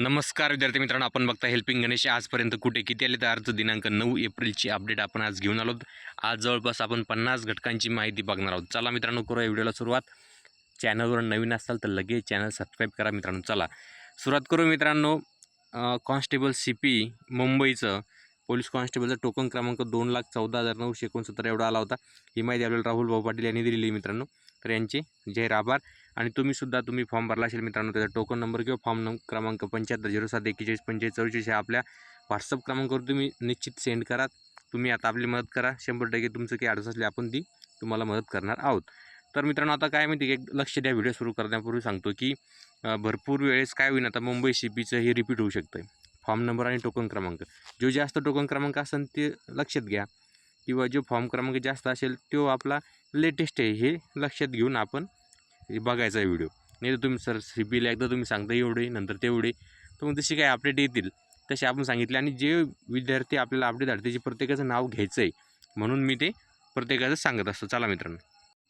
नमस्कार विद्यार्थी मित्रांनो आपण बघता हेल्पिंग गणेश आजपर्यंत कुठे किती आले तर अर्ज दिनांक नऊ एप्रिलची अपडेट आपण आज घेऊन आलो आज जवळपास आपण पन्नास घटकांची माहिती बघणार आहोत. चला मित्रांनो करूया व्हिडिओला सुरुवात. चॅनलवर नवीन असाल तर लगेच चॅनल सबस्क्राईब करा मित्रांनो. चला सुरुवात करू मित्रांनो. कॉन्स्टेबल सी पी मुंबईचं पोलीस कॉन्स्टेबलचा टोकन क्रमांक दोन लाख चौदा हजार नऊशे एकोणसत्तर एवढा आला होता. ही माहिती आपल्याला राहुल भाऊ पाटील यांनी दिलेली मित्रांनो. तर यांचे जाहीर आभार आणि तुम्हीसुद्धा तुम्ही फॉर्म भरला असेल मित्रांनो त्याचा टोकन नंबर किंवा फॉर्म नंबर क्रमांक पंच्याहत्तर झिरो सात एक्केचाळीस पंचेचाळीस चौवेचाळीस ह्या आपल्या व्हॉट्सअप क्रमांकावर तुम्ही निश्चित सेंड करा. तुम्ही आता आपली मदत करा. शंभर टक्के तुमचं काही अडचण असली आपण ती तुम्हाला मदत करणार आहोत. तर मित्रांनो आता काय माहिती एक लक्ष द्या व्हिडिओ सुरू करण्यापूर्वी सांगतो की भरपूर वेळेस काय होईल आता मुंबई सी पीचं हे रिपीट होऊ शकतं फॉर्म नंबर आणि टोकन क्रमांक. जो जास्त टोकन क्रमांक असेल ते लक्षात घ्या. किंवा जो फॉर्म क्रमांक जास्त असेल तो आपला लेटेस्ट आहे हे लक्षात घेऊन आपण हे बघायचा आहे व्हिडिओ. नाही तर तुम्ही सर सी पीला एकदा तुम्ही सांगता एवढे नंतर तेवढे. तर मग तशी काय अपडेट येतील. तसे आपण सांगितले. आणि जे विद्यार्थी आपल्याला अपडेट आहेत त्याचे प्रत्येकाचं नाव घ्यायचं आहे. म्हणून मी ते प्रत्येकाचं सांगत असतो. चला मित्रांनो.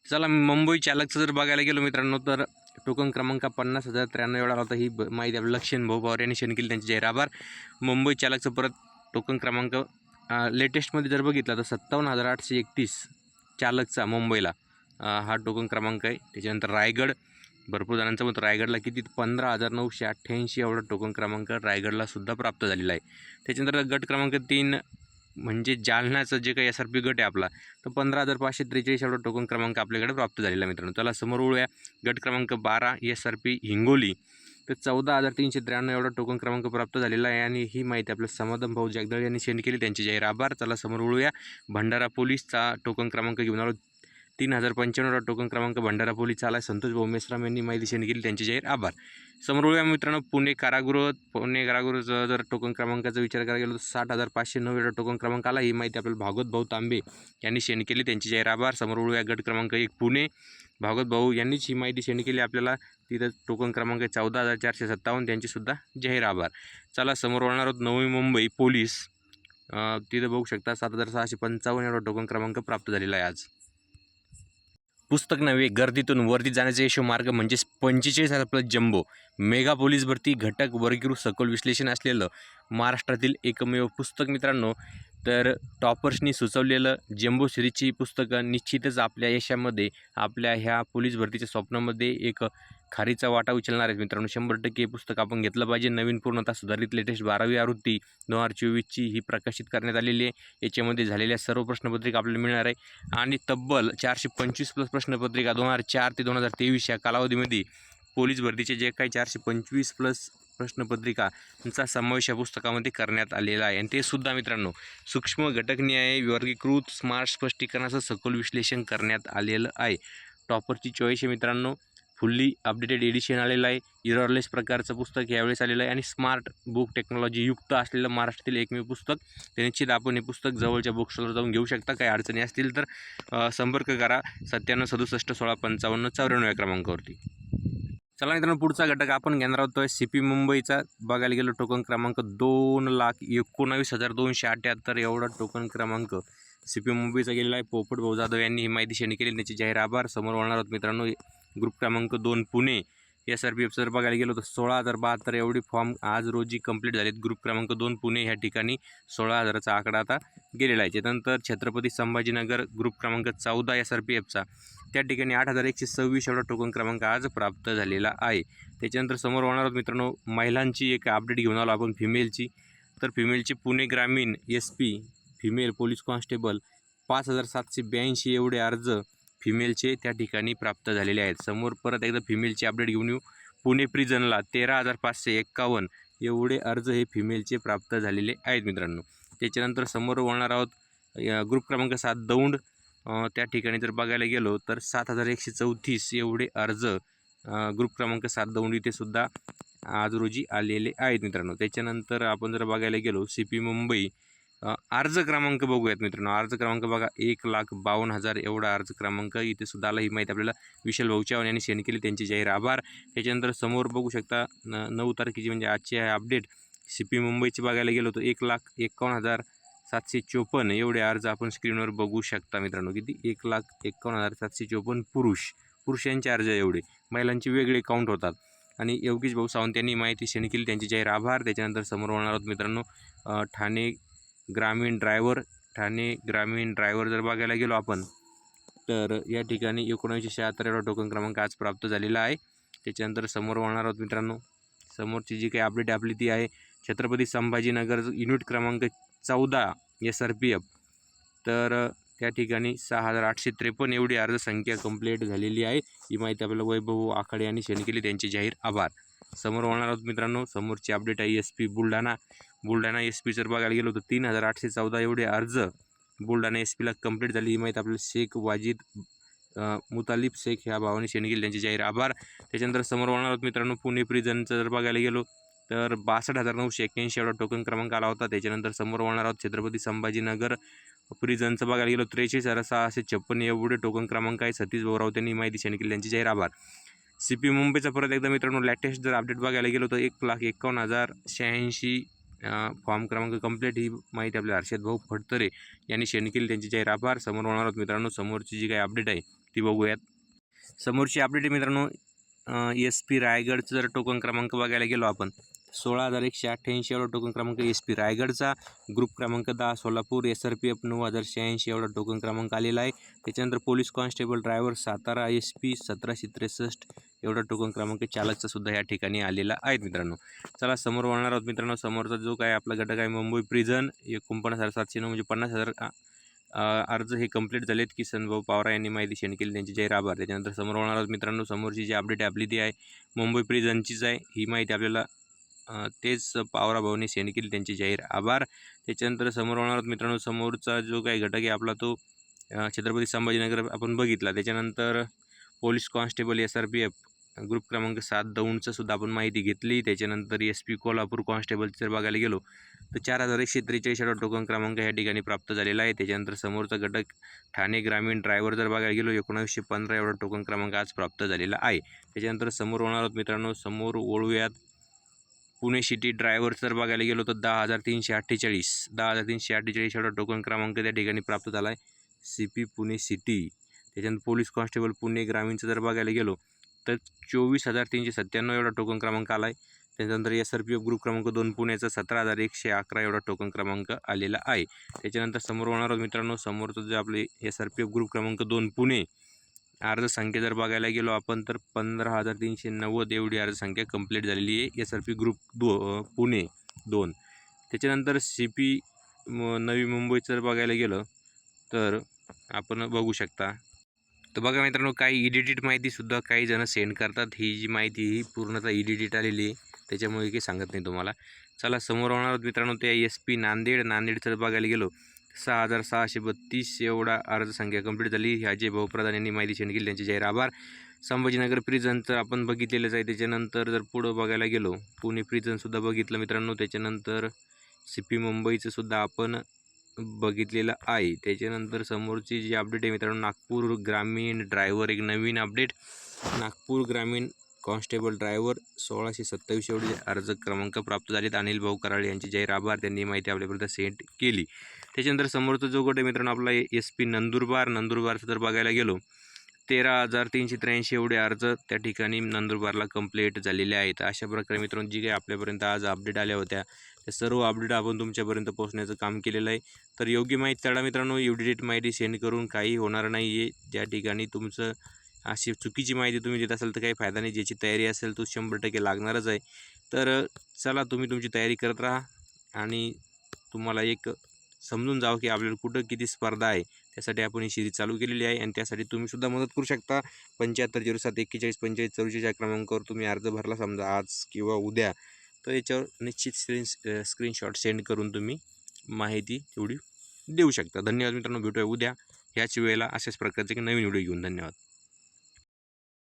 चला मुंबई चालकचं जर बघायला गेलो मित्रांनो तर टोकन क्रमांक पन्नास हजार त्र्याण्णव एवढा होता. ही माहिती आपल्या लक्षण भाऊ पवार यांनी शेअर केली. त्यांचे जाहीर आभार. मुंबई चालकचं परत टोकन क्रमांक लेटेस्टमध्ये जर बघितला तर सत्तावन्न हजार आठशे एकतीस चालकचा मुंबईला. हा टोकन क्रमांक आहे. त्याच्यानंतर रायगड भरपूर जणांचं मत रायगडला किती? पंधरा हजार नऊशे अठ्ठ्याऐंशी एवढा टोकन क्रमांक रायगडला सुद्धा प्राप्त झालेला आहे. त्याच्यानंतर गट क्रमांक तीन म्हणजे जालन्याचं जे काही एस आर पी गट आहे आपला तर पंधरा हजार पाचशे त्रेचाळीस एवढा टोकन क्रमांक आपल्याकडे प्राप्त झालेला आहे मित्रांनो. त्याला समोर ओळूया गट क्रमांक बारा एस आर पी हिंगोली. तर चौदा हजार तीनशे त्र्याण्णव एवढा टोकन क्रमांक प्राप्त झालेला आहे आणि ही माहिती आपल्या समाधान भाऊ जगदळ यांनी सेंड केली त्यांचे जाहीर आभार. त्याला समोर उळूया भंडारा पोलीसचा टोकन क्रमांक घेऊन आलो. तीन हजार पंच्याण्णव टोकन क्रमांक भंडारा पोलीस आला संतोष भाऊ मेश्राम यांनी माहिती सेंड केली. त्यांचे जाहीर आभार. समोर या मित्रांनो पुणे कारागृह पुणे कारागृहचा जर टोकन क्रमांकाचा विचार करायला गेलो तर साठ हजार पाचशे नऊ टोकन क्रमांक आला. ही माहिती आपल्याला भागवत भाऊ तांबे यांनी सेंड केली. त्यांचे जाहीर आभार. समोर या गट क्रमांक एक पुणे. भागवत भाऊ यांनीच ही माहिती सेंड केली. आपल्याला तिथं टोकन क्रमांक चौदा हजार चारशे सत्तावन्न त्यांचेसुद्धा जाहीर आभार. चला समोर वळणार आहोत नवी मुंबई पोलीस. तिथं बघू शकता सात हजार सहाशे पंचावन्न एवढा टोकन क्रमांक प्राप्त झालेला आहे आज. पुस्तक नव्हे गर्दीतून वर्दी जाण्याचा यशो मार्ग म्हणजेच पंचेचाळीस हजार प्लस जम्बो. मेगा पोलीस भरती घटक वर्गीकृत सखोल विश्लेषण असलेलं महाराष्ट्रातील एकमेव पुस्तक मित्रांनो तर टॉपर्सनी सुचवलेलं जम्बो सिरीजची पुस्तकं निश्चितच आपल्या यशामध्ये आपल्या ह्या पोलीस भरतीच्या स्वप्नामध्ये एक खारीचा वाटा उचलणार आहेत मित्रांनो. शंभर टक्के हे पुस्तक आपण घेतलं पाहिजे. नवीन पूर्णतः सुधारित लेटेस्ट बारावी आवृत्ती दोन हजार चोवीसची ही प्रकाशित करण्यात आलेली आहे. याच्यामध्ये झालेल्या सर्व प्रश्नपत्रिका आपल्याला मिळणार आहे. आणि तब्बल चारशे पंचवीस प्लस प्रश्नपत्रिका दोन हजार चार ते दोन हजार तेवीस या कालावधीमध्ये पोलीस भरतीचे जे काही चारशे पंचवीस प्लस प्रश्नपत्रिकांचा समावेश या पुस्तकामध्ये करण्यात आलेला आहे. आणि ते सुद्धा मित्रांनो सूक्ष्म घटकन्याय वर्गीकृत स्मार्ट स्पष्टीकरणाचं सखोल विश्लेषण करण्यात आलेलं आहे. टॉपरची चॉईस आहे मित्रांनो. फुल्ली अपडेटेड एडिशन आलेलं आहे. इरॉरलेस प्रकारचं पुस्तक यावेळेस आलेलं आहे. आणि स्मार्ट बुक टेक्नॉलॉजी युक्त असलेलं महाराष्ट्रातील एकमेव पुस्तक. ते निश्चित आपण हे पुस्तक जवळच्या बुक जाऊन घेऊ शकता. काही अडचणी असतील तर संपर्क करा. सत्त्याण्णव सदुसष्ट सोळा पंचावन्न चौऱ्याण्णव या क्रमांकावरती. चला मित्रांनो पुढचा घटक आपण घेणार आहोत. सी पी मुंबईचा. बघायला गेलो टोकन क्रमांक दोन लाख एकोणावीस हजार दोनशे अठ्ठ्याहत्तर एवढा टोकन क्रमांक सी पी मुंबईचा गेलेला आहे. पोपट भाऊ जाधव यांनी ही माहिती शेअर केली. त्याचे जाहीर आभार. समोर होणार आहोत मित्रांनो ग्रुप क्रमांक दोन Pune. S R P F जर बघायला गेलो तर सोळा हजार बहात्तर एवढी फॉर्म आज रोजी कंप्लीट झालेत. ग्रुप क्रमांक दोन पुणे ह्या ठिकाणी सोळा हजाराचा आकडा आता गेलेला आहे. त्यानंतर छत्रपती संभाजीनगर ग्रुप क्रमांक चौदा एस आर पी एफचा त्या ठिकाणी आठ हजार एकशे सव्वीस एवढा टोकन क्रमांक आज प्राप्त झालेला आहे. त्याच्यानंतर समोर होणार आहोत मित्रांनो महिलांची एक अपडेट घेऊन आलो आपण फिमेलची तर फिमेलची पुणे ग्रामीण S P female police constable पाच हजार सातशे ब्याऐंशी एवढे अर्ज फिमेलचे त्या ठिकाणी प्राप्त झालेले आहेत. समोर परत एकदा फिमेलची अपडेट घेऊन येऊ. पुणे प्रिझनला तेरा हजार पाचशे एक्कावन्न एवढे अर्ज हे फिमेलचे प्राप्त झालेले आहेत मित्रांनो. त्याच्यानंतर समोर वळणार आहोत ग्रुप क्रमांक सात दौंड. त्या ठिकाणी जर बघायला गेलो तर सात हजार एकशे चौतीस एवढे अर्ज ग्रुप क्रमांक सात दौंड इथे सुद्धा आज रोजी आलेले आहेत मित्रांनो. त्याच्यानंतर आपण जर बघायला गेलो सी पी मुंबई अर्ज क्रमांक बघूयात मित्रांनो. अर्ज क्रमांक बघा एक लाख बावन्न हजार एवढा अर्ज क्रमांक. इथे सुद्धा आला ही माहिती आपल्याला विशाल भाऊचावन यांनी सेंड केली त्यांचे जाहीर आभार. त्याच्यानंतर समोर बघू शकता न नऊ तारखेची म्हणजे आजची आहे अपडेट सी पी मुंबईची बघायला गेलो तर एक लाख एकावन्न हजार सातशे चोपन्न एवढे अर्ज आपण स्क्रीनवर बघू शकता मित्रांनो. किती? एक लाख एकावन्न हजार सातशे चोपन्न पुरुष. पुरुषांचे अर्ज एवढे. महिलांचे वेगळे काउंट होतात. आणि योगेश भाऊ सावंत यांनी माहिती सेंड केली त्यांचे जाहीर आभार. त्याच्यानंतर समोर होणार आहोत मित्रांनो ठाणे ग्रामीण ड्रायव्हर ठाणे ग्रामीण ड्रायव्हर जर बघायला गेलो आपण तर या ठिकाणी एकोणीसशे शहात्तर एवढा टोकन क्रमांक आज प्राप्त झालेला आहे. त्याच्यानंतर समोर वाहणार आहोत मित्रांनो समोरची जी काही अपडेट आपली ती आहे छत्रपती संभाजीनगर युनिट क्रमांक चौदा एस आर पी एफ तर त्या ठिकाणी सहा हजार आठशे त्रेपन्न एवढी अर्जसंख्या कंप्लीट झालेली आहे. ही माहिती आपल्याला वैभव आखाडे यांनी शेअर केली. त्यांचे जाहीर आभार. समोर होणार आहोत मित्रांनो समोरची अपडेट आहे S P Buldhana. Buldhana S P जर बघायला गेलो तर तीन हजार आठशे चौदा एवढे अर्ज बुलढाणा एस पीला कंप्लीट झाली. ही माहिती आपल्याला शेख वाजिद मुतालिफ मुतालिब शेख ह्या भावाने शेणगिल केली. त्यांचे जाहीर आभार. त्याच्यानंतर समोर होणार आहोत मित्रांनो पुणे प्रिझनचं जर बघायला गेलो तर बासष्ट हजार नऊशे एक्क्याऐंशी एवढा टोकन क्रमांक आला होता. त्याच्यानंतर समोर होणार आहोत छत्रपती संभाजीनगर प्रिझनचं बघायला गेलो त्रेचाळीस हजार सहाशे छप्पन्न एवढे टोकन क्रमांक आहे. सतीश भाऊराव त्यांनी माहिती शेणगिल केली. त्यांचे जाहीर आभार. सी पी मुंबईचा परत एकदा मित्रांनो लेटेस्ट जर अपडेट बघायला गेलो तर एक लाख एकावन्न हजार शहाऐंशी फॉर्म क्रमांक कंप्लीट ही माहिती आपल्या हर्षद भाऊ फडतरे यांनी शेअर केली. त्यांची जाहीर आभार समोर होणार आहोत मित्रांनो. समोरची जी काही अपडेट आहे ती बघूयात. समोरची अपडेट आहे मित्रांनो एस पी रायगडचं जर टोकन क्रमांक बघायला गेलो आपण सोळा हजार एकशे अठ्ठ्याऐंशी एवढा टोकन क्रमांक एस पी रायगडचा ग्रुप क्रमांक दहा Solapur S R P F नऊ हजार शहाऐंशी एवढा टोकन क्रमांक आलेला आहे. त्याच्यानंतर police constable driver Satara S P सतराशे त्रेसष्ट एवढा टोकन क्रमांक चालकचा सुद्धा या ठिकाणी आलेला आहे मित्रांनो. चला समोर वळणार आहोत मित्रांनो. समोरचा जो काय आपला घटक आहे मुंबई प्रिझन एकोणपन्नास हजार सातशे नऊ म्हणजे पन्नास हजार अर्ज हे कंप्लीट झालेत. किसनभाऊ भाऊ यांनी माहिती शेअर केली त्यांचे जाहीर आभार. त्याच्यानंतर समोर होणार आहोत मित्रांनो. समोरची जी अपडेट आपली ती आहे मुंबई प्रिझनचीच आहे. ही माहिती आपल्याला तेच पावरा भाऊने शेअर केली त्यांचे जाहीर आभार. त्याच्यानंतर समोर होणार आहोत मित्रांनो. समोरचा जो काही घटक आहे आपला तो छत्रपती संभाजीनगर आपण बघितला. त्याच्यानंतर police constable S R P F group क्रमांक सात दौंडचं सुद्धा आपण माहिती घेतली. त्याच्यानंतर एस पी कोल्हापूर कॉन्स्टेबल जर बघायला गेलो तर चार हजार एकशे त्रेचाळीस टोकन क्रमांक या ठिकाणी प्राप्त झालेला आहे. त्याच्यानंतर समोरचा घटक ठाणे ग्रामीण ड्रायव्हर जर बघायला गेलो एकोणावीसशे पंधरा एवढा टोकन क्रमांक आज प्राप्त झालेला आहे. त्याच्यानंतर समोर होणार आहोत मित्रांनो समोर ओळूयात पुणे सिटी ड्रायव्हर जर बघायला गेलो तर दहा हजार तीनशे अठ्ठेचाळीस दहा हजार तीनशे अठ्ठेचाळीस एवढा टोकन क्रमांक त्या ठिकाणी प्राप्त झाला आहे. C P Pune city. त्याच्यानंतर पोलीस कॉन्स्टेबल पुणे ग्रामीणचं जर बघायला गेलो तर चोवीस हजार तीनशे सत्त्याण्णव एवढा टोकन क्रमांक आला आहे त्याच्यानंतर S R P F group क्रमांक दोन पुण्याचा सतरा हजार एकशे अकरा एवढा टोकन क्रमांक आलेला आहे. त्याच्यानंतर समोर होणार आहोत मित्रांनो समोरचं जे आपले S R P F group क्रमांक दोन पुणे अर्जसंख्या जर बघायला गेलो आपण तर पंधरा हजार तीनशे नव्वद एवढी अर्जसंख्या कंप्लीट झालेली आहे एस आर पी ग्रुप दो पुणे दोन. त्याच्यानंतर सी पी नवी मुंबईचं जर बघायला गेलं तर आपण बघू शकता तर बघा मित्रांनो काही इडिटेड माहितीसुद्धा काही जण सेंड करतात. ही जी माहिती ही पूर्णतः इडिटेड आलेली आहे. त्याच्यामुळे काही सांगत नाही तुम्हाला. चला समोर होणार मित्रांनो त्या एस पी नांदेड. नांदेडचं बघायला गेलो. सहा हजार सहाशे बत्तीस एवढा अर्जसंख्या कंप्लीट झाली ह्या जे भाऊप्रधान यांनी माहिती सेंड केली. त्यांचे जाहीर आभार. संभाजीनगर प्रिझन तर आपण बघितलेलंच आहे. त्याच्यानंतर जर पुढं बघायला गेलो पुणे प्रिझनसुद्धा बघितलं मित्रांनो. त्याच्यानंतर सी पी मुंबईचंसुद्धा आपण बघितलेलं आहे. त्याच्यानंतर समोरची जी अपडेट आहे मित्रांनो नागपूर ग्रामीण ड्रायव्हर एक नवीन अपडेट नागपूर ग्रामीण कॉन्स्टेबल ड्रायव्हर सोळाशे सत्तावीस एवढे अर्ज क्रमांक प्राप्त झालेत. अनिल भाऊ कराळे यांचे जाहीर आभार त्यांनी माहिती आपल्यापर्यंत सेंड केली. त्याच्यानंतर समोरचा जो गट आहे मित्रांनो आपला एस पी नंदुरबार. नंदुरबारचं जर बघायला गेलो तेरा हजार तीनशे त्र्याऐंशी एवढे अर्ज त्या ठिकाणी नंदुरबारला कंप्लीट झालेले आहेत. अशा प्रकारे मित्रांनो जी काही आपल्यापर्यंत आज अपडेट आल्या होत्या त्या सर्व अपडेट आपण तुमच्यापर्यंत पोहोचण्याचं काम केलेलं आहे. तर योग्य माहिती तळा मित्रांनो एवढी माहिती सेंड करून काही होणार नाही आहे ज्या ठिकाणी तुमचं अशी चुकीची माहिती तुम्ही देत असाल तर काही फायदा नाही. ज्याची तयारी असेल तो शंभर टक्के लागणारच आहे. तर चला तुम्ही तुमची तयारी करत राहा आणि तुम्हाला एक समजून जावं की आपल्याला कुठं किती स्पर्धा आहे. त्यासाठी आपण ही सिरीज चालू केलेली आहे आणि त्यासाठी तुम्हीसुद्धा मदत करू शकता. पंच्याहत्तर झिरो सात एक्केचाळीस पंचेचाळीस चौवेचाळीस या क्रमांकावर तुम्ही अर्ज भरला समजा आज किंवा उद्या. तर याच्यावर निश्चित स्क्रीन स्क्रीनशॉट सेंड करून तुम्ही माहिती तेवढी देऊ शकता. धन्यवाद मित्रांनो. भेटूया उद्या. ह्याच वेळेला अशाच प्रकारचे नवीन व्हिडिओ घेऊन. धन्यवाद.